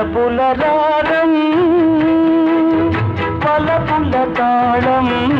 అలపుల రారం పలపుల తాళం.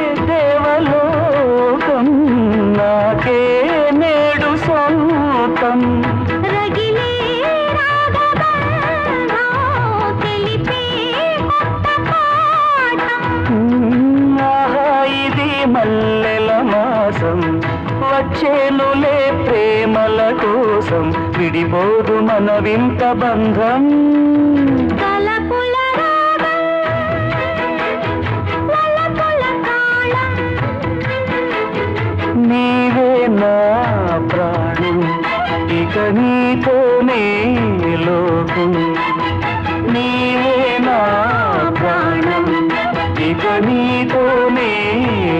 మల్లెల మాసం వచ్చేనులే ప్రేమల కోసం విడిపోదు మన వింత బంధం. కలపుల